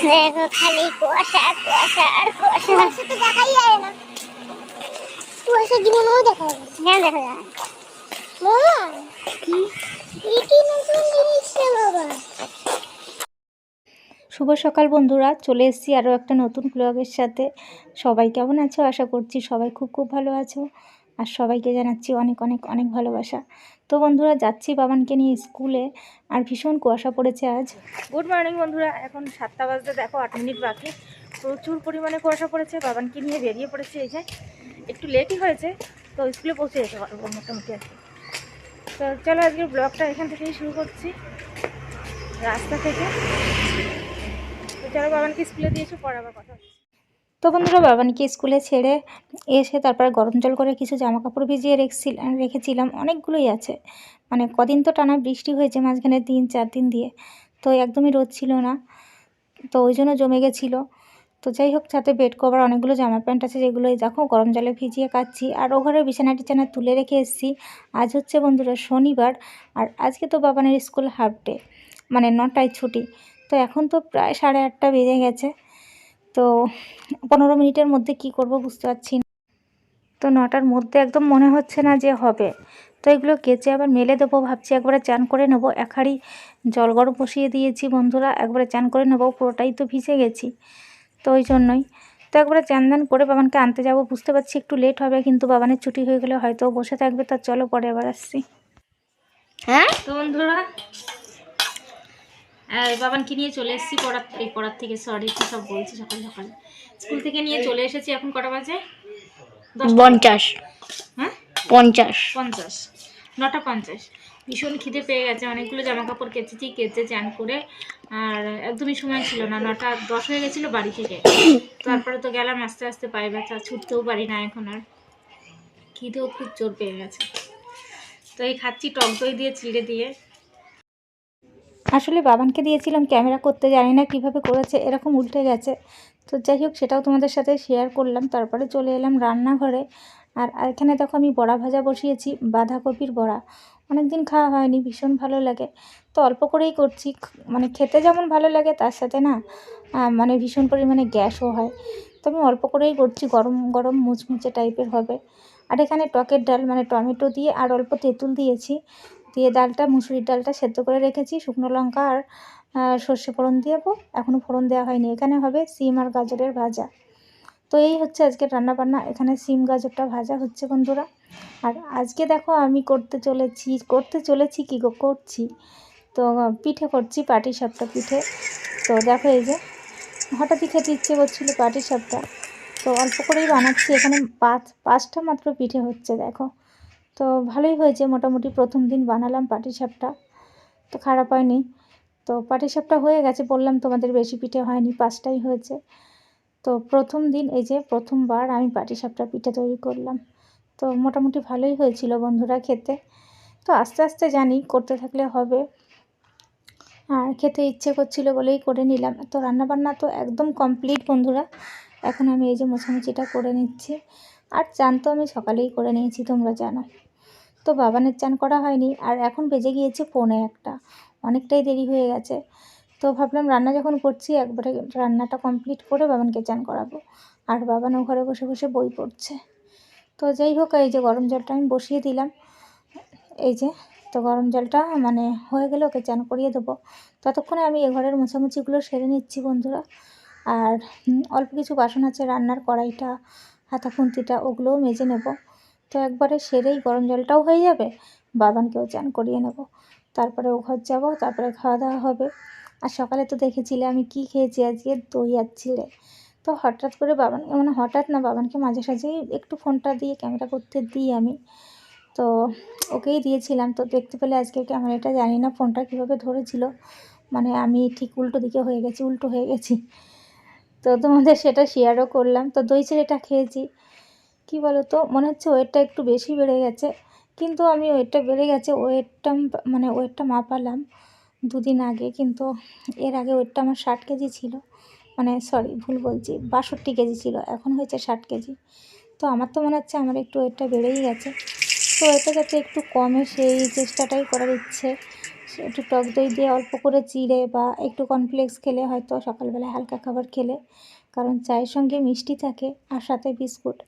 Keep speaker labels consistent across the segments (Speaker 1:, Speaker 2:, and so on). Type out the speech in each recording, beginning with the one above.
Speaker 1: দেখো খালি কুয়াশা কুয়াশা আর কুয়াশা। কুয়াশা তো দেখাই যায় না। কুয়াশা জীবনেও দেখা যায়। হ্যাঁ দেখা যায়। মামা কি? কি নতুন জিনিস বাবা।
Speaker 2: শুভ সকাল বন্ধুরা চলে এসেছি আরও একটা নতুন ব্লগের সাথে। সবাই কেমন আছো? আশা করছি সবাই খুব খুব ভালো আছো। আর সবাইকে জানাচ্ছি অনেক অনেক অনেক ভালোবাসা। তো বন্ধুরা, যাচ্ছি বাবানকে নিয়ে স্কুলে আর ভীষণ কুয়াশা পড়েছে আজ। গুড মর্নিং বন্ধুরা, এখন সাতটা বাজতে, দেখো আট মিনিট বাকি। প্রচুর পরিমাণে কুয়াশা পড়েছে, বাবানকে নিয়ে বেরিয়ে পড়েছে এই যে। একটু লেটই হয়েছে, তো স্কুলে পৌঁছে যেতে পারব মোটামুটি আর কি। তো চলো আজকের ব্লগটা এখান থেকেই শুরু করছি, রাস্তা থেকে। তো চলো বাবানকে স্কুলে দিয়েছে পড়াবার কথা হচ্ছে। তো বন্ধুরা বাবানকে স্কুলে ছেড়ে এসে তারপর গরম জল করে কিছু জামা কাপড় ভিজিয়ে রেখেছিলাম রেখেছিলাম। অনেকগুলোই আছে। মানে কদিন তো টানা বৃষ্টি হয়েছে মাঝখানে তিন, চার দিন দিয়ে। তো একদমই রোদ ছিল না। তো ওই জন্য জমে গেছিল। তো যাই হোক, সাথে বেড কভার অনেকগুলো জামা প্যান্ট আছে যেগুলো দেখো গরম জলে ভিজিয়ে কাচ্ছি। আর ও ঘরের বিছানা টিছানা তুলে রেখে এসেছি। আজ হচ্ছে বন্ধুরা শনিবার। আর আজকে তো বাবানের স্কুল হাফ ডে মানে নটায় ছুটি। তো এখন তো প্রায় সাড়ে আটটা বেজে গেছে। তো পনেরো মিনিটের মধ্যে কি করব বুঝতে পারছি না। তো নটার মধ্যে একদম মনে হচ্ছে না যে হবে। তো এগুলো কেচে আবার মেলে দেবো ভাবছি একবারে চান করে নেব। এক হাঁড়ি জল গরম বসিয়ে দিয়েছি বন্ধুরা একবারে চান করে নেব পুরোটাই তো ভিজে গেছি। তো ওই জন্যই। তো একবারে চান দান করে বাবানকে আনতে যাব বুঝতে পারছি একটু লেট হবে কিন্তু বাবানের ছুটি হয়ে গেলে হয়তো বসে থাকবে। তার চলো পরে আবার আসছি।
Speaker 1: হ্যাঁ?
Speaker 2: তো বন্ধুরা বাবানকে নিয়ে চলে এসেছি পড়ার এই পড়ার থেকে সরি কি সব বলছি সকাল সকাল। স্কুল থেকে নিয়ে চলে এসেছি এখন কটা বাজে?
Speaker 1: পঞ্চাশ।
Speaker 2: হ্যাঁ?
Speaker 1: পঞ্চাশ।
Speaker 2: পঞ্চাশ। নটা পঞ্চাশ। ভীষণ খিদে পেয়ে গেছে অনেকগুলো জামা কাপড় কেচেছি কেচে চান করে আর একদমই সময় ছিল না নটা দশ হয়ে গেছিল বাড়ি থেকে। তারপরে তো গেলাম আস্তে আস্তে পায়ে ব্যথা ছুটতেও পারি না এখন আর। খিদেও খুব জোর পেয়ে গেছে। তো এই খাচ্ছি টক দই দিয়ে চিড়ে দিয়ে। আসলে বাবানকে দিয়েছিলাম ক্যামেরা করতে, জানি না কীভাবে করেছে, এরকম উল্টে গেছে। তো যাই হোক, সেটাও তোমাদের সাথে শেয়ার করলাম। তারপরে চলে এলাম রান্নাঘরে। আর এখানে দেখো আমি বড়া ভাজা বসিয়েছি, বাঁধাকপির বড়া। অনেক দিন খাওয়া হয়নি, ভীষণ ভালো লাগে। তো অল্প করেই করছি মানে খেতে যেমন ভালো লাগে, তার সাথে না মানে ভীষণ পরিমাণে গ্যাসও হয়। তো আমি অল্প করেই করছি, গরম গরম মুচমুচে টাইপের হবে। আর এখানে টকের ডাল মানে টমেটো দিয়ে আর অল্প তেঁতুল দিয়েছি। দিয়ে ডালটা, মুসুরির ডালটা সেদ্ধ করে রেখেছি, শুকনো লঙ্কা আর সর্ষে ফোড়ন দেবো। এখনও ফোড়ন দেওয়া হয়নি, এখানে হবে সিম আর গাজরের ভাজা। তো এই হচ্ছে আজকে রান্নাবান্না, এখানে সিম গাজরটা ভাজা হচ্ছে বন্ধুরা। আর আজকে দেখো আমি করতে চলেছি করতে চলেছি কী গো? করছি। তো পিঠে করছি পাটি সাপটা পিঠে। তো দেখো এই যে, হঠাৎই খেতে ইচ্ছে করছিল পাটি সাপটা। তো অল্প করেই বানাচ্ছি, এখানে পাঁচ, পাঁচটা মাত্র পিঠে হচ্ছে, দেখো। তো ভালোই হয়েছে। মোটামুটি প্রথম দিন বানালাম পাটি সাপটা, তো খারাপ হয়নি। তো পাটি সাপটা হয়ে গেছে বললাম তোমাদের বেশি পিঠে হয়নি, পাঁচটাই হয়েছে। তো প্রথম দিন এই যে প্রথমবার আমি পাটি সাপটা পিঠে তৈরি করলাম। তো মোটামুটি ভালোই হয়েছিল বন্ধুরা খেতে। তো আস্তে আস্তে জানি করতে থাকলে হবে। আর খেতে ইচ্ছে করছিল বলেই করে নিলাম। তো রান্নাবান্না তো একদম কমপ্লিট বন্ধুরা। এখন আমি এই যে মোছামুচিটা করে নিচ্ছি। আর চান তো আমি সকালেই করে নিয়েছি, তোমরা জানো। তো বাবানের চান করা হয়নি, আর এখন বেজে গিয়েছে পৌনে একটা। অনেকটাই দেরি হয়ে গেছে। তো ভাবলাম রান্না যখন করছি, একবারে রান্নাটা কমপ্লিট করে বাবানকে চান করাবো। আর বাবানও ঘরে বসে বসে বই পড়ছে। তো যাই হোক, এই যে গরম জলটা আমি বসিয়ে দিলাম। এই যে, তো গরম জলটা মানে হয়ে গেলে ওকে চান করিয়ে দেবো। ততক্ষণে আমি এ ঘরের মোছামুছিগুলো সেরে নিচ্ছি বন্ধুরা। আর অল্প কিছু বাসন আছে রান্নার কড়াইটা হাতা খুন্তিটা ওগুলোও মেজে নেব। তো একবারে সেরেই গরম জলটাও হয়ে যাবে, বাবানকেও চান করিয়ে নেব। তারপরে ও ঘর যাব, তারপরে খাওয়া দাওয়া হবে। আর সকালে তো দেখেছিলে আমি কি খেয়েছি, আজকে দই আর চিড়ে তো হঠাৎ করে বাবান মানে হঠাৎ না, বাবানকে মাঝে সাঝেই একটু ফোনটা দিয়ে ক্যামেরা করতে দিই আমি। তো ওকেই দিয়েছিলাম। তো দেখতে পেলে আজকে ক্যামেরাটা জানি না ফোনটা কীভাবে ধরেছিল। মানে আমি ঠিক উল্টো দিকে হয়ে গেছি, উল্টো হয়ে গেছি। তো তোমাদের সেটা শেয়ারও করলাম। তো দই চিড়েটা খেয়েছি। কি বলো তো মনে হচ্ছে ওয়েটটা একটু বেশি বেড়ে গেছে। কিন্তু আমি ওয়েটটা বেড়ে গেছে, ওয়েটটা মানে ওয়েটটা মাপালাম দুদিন আগে। কিন্তু এর আগে ওয়েটটা আমার ষাট কেজি ছিল। মানে সরি ভুল বলছি, বাষট্টি কেজি ছিল। এখন হয়েছে ষাট কেজি। তো আমার তো মনে হচ্ছে আমার একটু ওয়েটটা বেড়েই গেছে। তো ওয়েটটা যাতে একটু কমে, সেই চেষ্টাটাই করার ইচ্ছে। একটু টক দই দিয়ে অল্প করে চিড়ে বা একটু কর্নফ্লেক্স খেলে হয়তো সকালবেলায় হালকা খাবার খেলে। কারণ চায়ের সঙ্গে মিষ্টি থাকে আর সাথে বিস্কুট।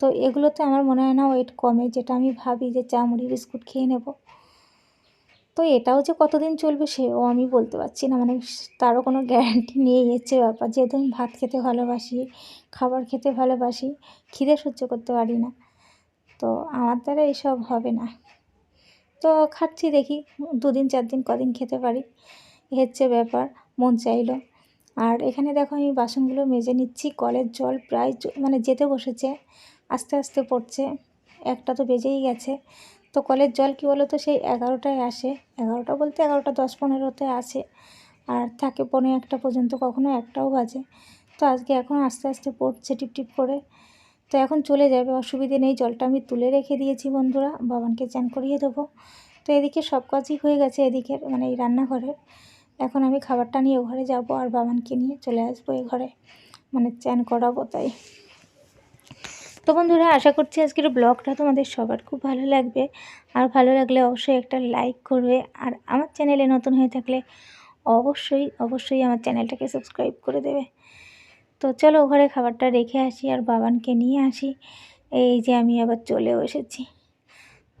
Speaker 2: তো এগুলোতে আমার মনে হয় না ওয়েট কমে, যেটা আমি ভাবি যে চা, মুড়ি, বিস্কুট খেয়ে নেব। তো এটাও যে কতদিন চলবে সেও আমি বলতে পারছি না। মানে তারও কোনো গ্যারান্টি নিয়ে হচ্ছে ব্যাপার যেহেতু আমি ভাত খেতে ভালোবাসি, খাবার খেতে ভালোবাসি, খিদে সহ্য করতে পারি না। তো আমার দ্বারা এসব হবে না। তো খাচ্ছি দেখি দুদিন চার দিন, কদিন খেতে পারি। হচ্ছে ব্যাপার, মন চাইলো। আর এখানে দেখো আমি বাসনগুলো মেজে নিচ্ছি, কলের জল প্রায় মানে যেতে বসেছে, আস্তে আস্তে পড়ছে, একটা তো বেজেই গেছে। তো কলের জল কী বলো তো সেই এগারোটায় আসে, এগারোটা বলতে এগারোটা দশ পনেরোতে আসে। আর থাকে পনেরো একটা পর্যন্ত, কখনো একটাও বাজে। তো আজকে এখন আস্তে আস্তে পড়ছে টিপ টিপ করে। তো এখন চলে যাবে, অসুবিধে নেই, জলটা আমি তুলে রেখে দিয়েছি বন্ধুরা, বাবানকে চান করিয়ে দেবো। তো এদিকে সব কাজই হয়ে গেছে এদিকের মানে এই রান্নাঘরের। এখন আমি খাবারটা নিয়ে ঘরে যাব আর বাবানকে নিয়ে চলে আসব এ ঘরে মানে চান করাবো তাই। তো বন্ধুরা, আশা করছি আজকের ব্লগটা তোমাদের সবার খুব ভালো লাগবে। আর ভালো লাগলে অবশ্যই একটা লাইক করবে। আর আমার চ্যানেলে নতুন হয়ে থাকলে অবশ্যই অবশ্যই আমার চ্যানেলটাকে সাবস্ক্রাইব করে দেবে। তো চলো ঘরে খাবারটা রেখে আসি আর বাবানকে নিয়ে আসি। এই যে আমি আবার চলেও এসেছি।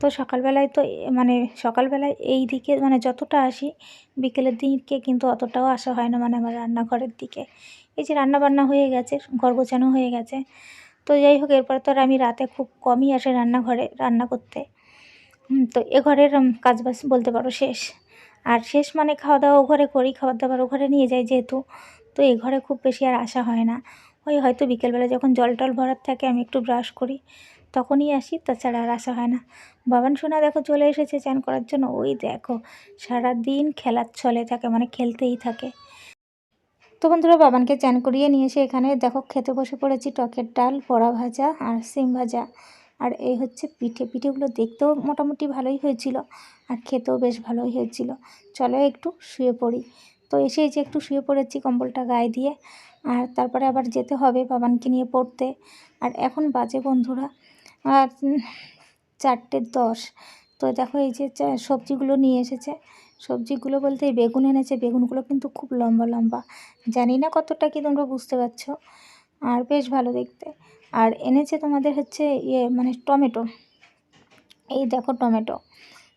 Speaker 2: তো সকালবেলায় তো মানে সকালবেলায় এই দিকে মানে যতটা আসি, বিকেলের দিকে কিন্তু অতটাও আসা হয় না মানে আমার রান্নাঘরের দিকে। এই যে রান্না বান্না হয়ে গেছে, ঘর গোছানো হয়ে গেছে। তো যাই হোক, এরপর তো আর আমি রাতে খুব কমই আসে রান্নাঘরে রান্না করতে। তো এ ঘরের কাজবাজ বলতে পারো শেষ। আর শেষ মানে খাওয়া দাওয়া ও ঘরে করি, খাবার দাবার ও ঘরে নিয়ে যাই যেহেতু। তো এ ঘরে খুব বেশি আর আসা হয় না। ওই হয়তো বিকেলবেলা যখন জল টল ভরার থাকে, আমি একটু ব্রাশ করি, তখনই আসি, তাছাড়া আর আসা হয় না। বাবান সোনা দেখো চলে এসেছে চান করার জন্য। ওই দেখো সারা দিন খেলার ছলে থাকে মানে খেলতেই থাকে। তো বন্ধুরা, বাবানকে চান করিয়ে নিয়ে এসে এখানে দেখো খেতে বসে পড়েছি টকের ডাল, বড়া ভাজা আর সিম ভাজা। আর এই হচ্ছে পিঠে। পিঠেগুলো দেখতেও মোটামুটি ভালোই হয়েছিল, আর খেতেও বেশ ভালোই হয়েছিল। চলো একটু শুয়ে পড়ি। তো এসে যে একটু শুয়ে পড়েছি কম্বলটা গায়ে দিয়ে। আর তারপরে আবার যেতে হবে বাবানকে নিয়ে পড়তে। আর এখন বাজে বন্ধুরা, আর চারটে দশ। তো দেখো এই যে সবজিগুলো নিয়ে এসেছে। সবজিগুলো বলতে এই বেগুন এনেছে। বেগুনগুলো কিন্তু খুব লম্বা লম্বা। জানি না কতটা কি তোমরা বুঝতে পারছ। আর বেশ ভালো দেখতে। আর এনেছে তোমাদের হচ্ছে ইয়ে মানে টমেটো। এই দেখো টমেটো।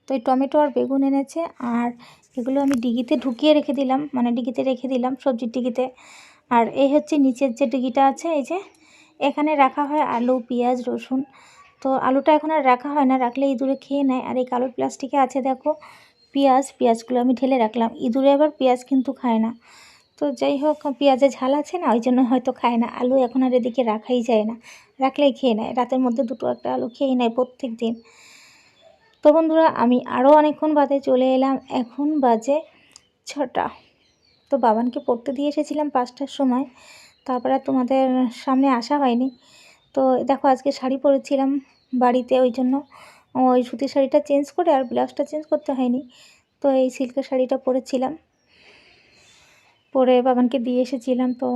Speaker 2: তো এই টমেটো আর বেগুন এনেছে। আর এগুলো আমি ডিগিতে ঢুকিয়ে রেখে দিলাম মানে ডিগিতে রেখে দিলাম সবজির ডিগিতে। আর এই হচ্ছে নিচের যে ডিগিটা আছে, এই যে এখানে রাখা হয় আলু, পেঁয়াজ, রসুন। তো আলুটা এখন আর রাখা হয় না, রাখলে ইঁদুরে খেয়ে নেয়। আর এই কালো প্লাস্টিকে আছে দেখো, পেঁয়াজ, পেঁয়াজগুলো আমি ঢেলে রাখলাম। ইঁদুরে আবার পেঁয়াজ কিন্তু খায় না। তো যাই হোক, পেঁয়াজে ঝাল আছে না, ওই জন্য হয়তো খায় না। আলু এখন আর এদিকে রাখাই যায় না, রাখলেই খেয়ে নেয়। রাতের মধ্যে দুটো একটা আলু খেয়ে নেয় প্রত্যেক দিন তো বন্ধুরা, আমি আরও অনেকক্ষণ বাদে চলে এলাম। এখন বাজে ছটা। তো বাবানকে পড়তে দিয়ে এসেছিলাম পাঁচটার সময়। তারপরে তোমাদের সামনে আসা হয়নি। তো দেখো, আজকে শাড়ি পরেছিলাম বাড়িতে ওই জন্য। ওই সুতির শাড়িটা চেঞ্জ করে আর ব্লাউজটা চেঞ্জ করতে হয়নি। তো এই সিল্কের শাড়িটা পরেছিলাম। পরে বাবানকে দিয়ে এসেছিলাম। তো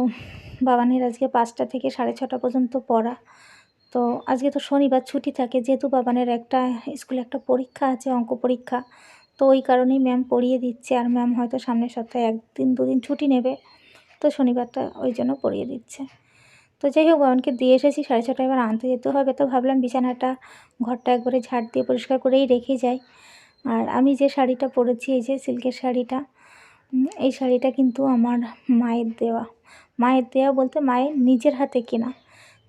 Speaker 2: বাবানের আজকে পাঁচটা থেকে সাড়ে ছটা পর্যন্ত পড়া। তো আজকে তো শনিবার ছুটি থাকে, যেহেতু বাবানের একটা স্কুলে একটা পরীক্ষা আছে, অঙ্ক পরীক্ষা, তো ওই কারণেই ম্যাম পড়িয়ে দিচ্ছে। আর ম্যাম হয়তো সামনের সপ্তাহে একদিন, দুদিন ছুটি নেবে, তো শনিবারটা ওই জন্য পড়িয়ে দিচ্ছে। তো যাই হোক, বাবানকে দিয়ে এসেছি, সাড়ে ছটায় এবার আনতে যেতে হবে। তো ভাবলাম বিছানাটা, ঘরটা একবারে ঝাড় দিয়ে পরিষ্কার করেই রেখে যাই। আর আমি যে শাড়িটা পরেছি, এই যে সিল্কের শাড়িটা এই শাড়িটা কিন্তু আমার মায়ের দেওয়া। মায়ের দেওয়া বলতে মায়ের নিজের হাতে কেনা।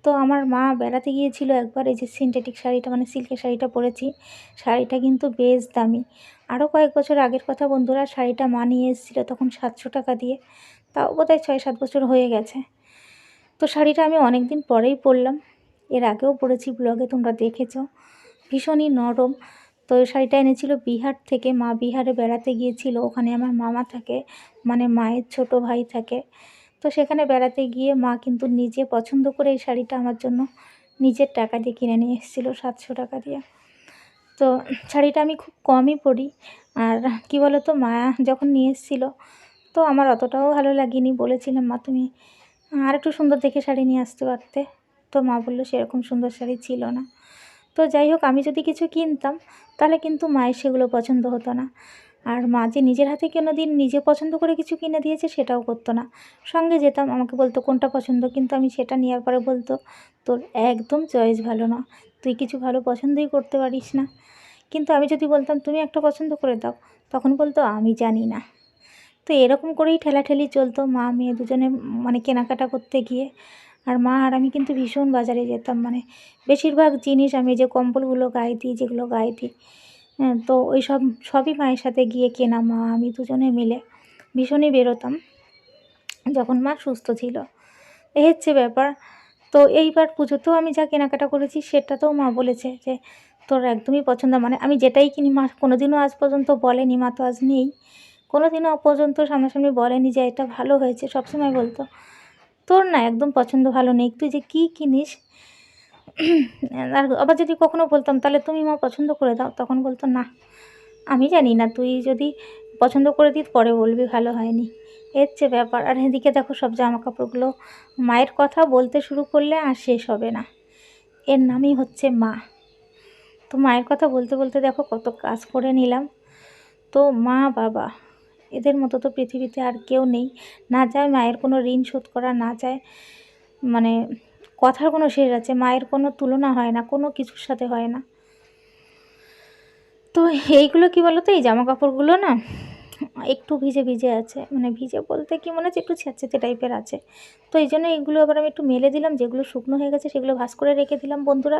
Speaker 2: তো আমার মা বেড়াতে গিয়েছিল একবার, এই যে সিনথেটিক শাড়িটা মানে সিল্কের শাড়িটা পরেছি। শাড়িটা কিন্তু বেশ দামি। আরও কয়েক বছর আগের কথা বন্ধুরা, শাড়িটা মা নিয়ে এসেছিল তখন সাতশো টাকা দিয়ে। তাও বোধহয় ছয় সাত বছর হয়ে গেছে। তো শাড়িটা আমি অনেক দিন পরেই পরলাম। এর আগেও পরেছি ব্লগে তোমরা দেখেছ। ভীষণই নরম। তো শাড়িটা এনেছিল বিহার থেকে। মা বিহারে বেড়াতে গিয়েছিল। ওখানে আমার মামা থাকে মানে মায়ের ছোট ভাই থাকে। তো সেখানে বেড়াতে গিয়ে মা কিন্তু নিজে পছন্দ করে এই শাড়িটা আমার জন্য নিজের টাকা দিয়ে কিনে নিয়ে এসেছিল, সাতশো টাকা দিয়ে। তো শাড়িটা আমি খুব কমই পরি। আর কি বলো তো মা যখন নিয়ে এসেছিল, তো আমার অতটাও ভালো লাগেনি। বলেছিলাম মা, তুমি আর একটু সুন্দর দেখে শাড়ি নিয়ে আসতে পারতে? তো মা বলল, সেরকম সুন্দর শাড়ি ছিল না। তো যাই হোক, আমি যদি কিছু কিনতাম, তাহলে কিন্তু মায়ের সেগুলো পছন্দ হতো না। আর মা যে নিজের হাতে কোনো দিন নিজে পছন্দ করে কিছু কিনে দিয়েছে সেটাও করতো না। সঙ্গে যেতাম, আমাকে বলতো, কোনটা পছন্দ? কিন্তু আমি সেটা নেওয়ার পরে বলতো, তোর একদম চয়েস ভালো না। তুই কিছু ভালো পছন্দই করতে পারিস না। কিন্তু আমি যদি বলতাম, তুমি একটা পছন্দ করে দাও, তখন বলতো, আমি জানি না। তো এরকম করেই ঠেলাঠেলি চলতো, মা, মেয়ে দুজনে মানে কেনাকাটা করতে গিয়ে। আর মা আর আমি কিন্তু ভীষণ বাজারে যেতাম মানে বেশিরভাগ জিনিস আমি যে কম্বলগুলো গায়ে দিই, যেগুলো গায়ে দিই তো ওই সব সবই মায়ের সাথে গিয়ে কেনা মা, আমি দুজনে মিলে ভীষণই বেরোতাম। যখন মা সুস্থ ছিল। এই হচ্ছে ব্যাপার। তো এইবার পুজোতেও আমি যা কেনাকাটা করেছি, সেটাতেও মা বলেছে যে, তোর একদমই পছন্দ। মানে আমি যেটাই কিনি, মা কোনোদিনও আজ পর্যন্ত বলেনি, মা তো আজ নেই। কোনোদিনও পর্যন্ত সামনাসামনি বলেনি যে, এটা ভালো হয়েছে। সবসময় বলতো, তোর না একদম পছন্দ ভালো নেই। তুই যে কী কিনিস আর আবার যদি কখনো বলতাম, তাহলে তুমি মা পছন্দ করে দাও, তখন বলতো, না, আমি জানি না, তুই যদি পছন্দ করে দিস, পরে বলবি ভালো হয়নি। এর হচ্ছে ব্যাপার। আর এদিকে দেখো সব জামা কাপড়গুলো মায়ের কথা বলতে শুরু করলে আর শেষ হবে না। এর নামই হচ্ছে মা। তো মায়ের কথা বলতে বলতে দেখো কত কাজ করে নিলাম। তো মা, বাবা, এদের মতো তো পৃথিবীতে আর কেউ নেই। না চায় মায়ের কোনো ঋণ শোধ করা, না চায় মানে কথার কোনো শেষ আছে, মায়ের কোনো তুলনা হয় না, কোনো কিছুর সাথে হয় না। তো এইগুলো কি বলো তো? এই জামা কাপড়গুলো না একটু ভিজে ভিজে আছে মানে ভিজে বলতে কি মনে হচ্ছে একটু ছ্যাঁচেতে টাইপের আছে। তো এই জন্য এইগুলো আবার আমি একটু মেলে দিলাম, যেগুলো শুকনো হয়ে গেছে সেগুলো ভাস করে রেখে দিলাম বন্ধুরা।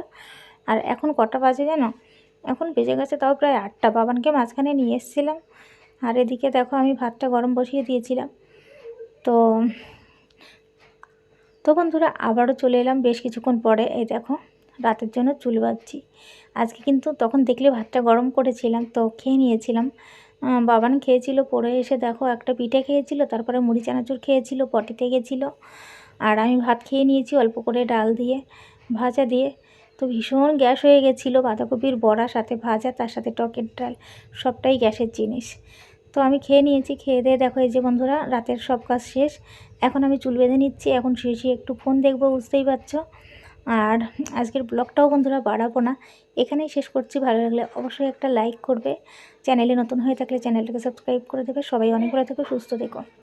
Speaker 2: আর এখন কটা বাজে জানো? এখন বেজে গেছে তাও প্রায় আটটা, বাবানকে মাঝখানে নিয়ে এসেছিলাম। আর এদিকে দেখো আমি ভাতটা গরম বসিয়ে দিয়েছিলাম। তো তো বন্ধুরা, আবারও চলে এলাম বেশ কিছুক্ষণ পরে। এই দেখো, রাতের জন্য চুল বাঁধছি। আজকে কিন্তু তখন দেখলে ভাতটা গরম করেছিলাম, তো খেয়ে নিয়েছিলাম। বাবান খেয়েছিল, পরে এসে দেখো একটা পিঠে খেয়েছিল, তারপরে মুড়ি চানাচুর খেয়েছিল, পটিতে গেছিল। আর আমি ভাত খেয়ে নিয়েছি অল্প করে ডাল দিয়ে, ভাজা দিয়ে। তো ভীষণ গ্যাস হয়ে গেছিল, বাঁধাকপির বড়া, সাথে ভাজা, তার সাথে টকের ডাল, সবটাই গ্যাসের জিনিস। তো আমি খেয়ে নিয়েছি, খেয়ে দিয়ে দেখো এই যে বন্ধুরা, রাতের সব কাজ শেষ। এখন আমি চুল বেঁধে নিচ্ছি, এখন শুয়ে শুয়ে একটু ফোন দেখব, বুঝতেই পারছ। আর আজকের ব্লগটাও বন্ধুরা বাড়াবো না, এখানেই শেষ করছি। ভালো লাগলে অবশ্যই একটা লাইক করবে। চ্যানেলে নতুন হয়ে থাকলে চ্যানেলটাকে সাবস্ক্রাইব করে দেবে। সবাই অনেক ভালো থেকো, সুস্থ থেকো।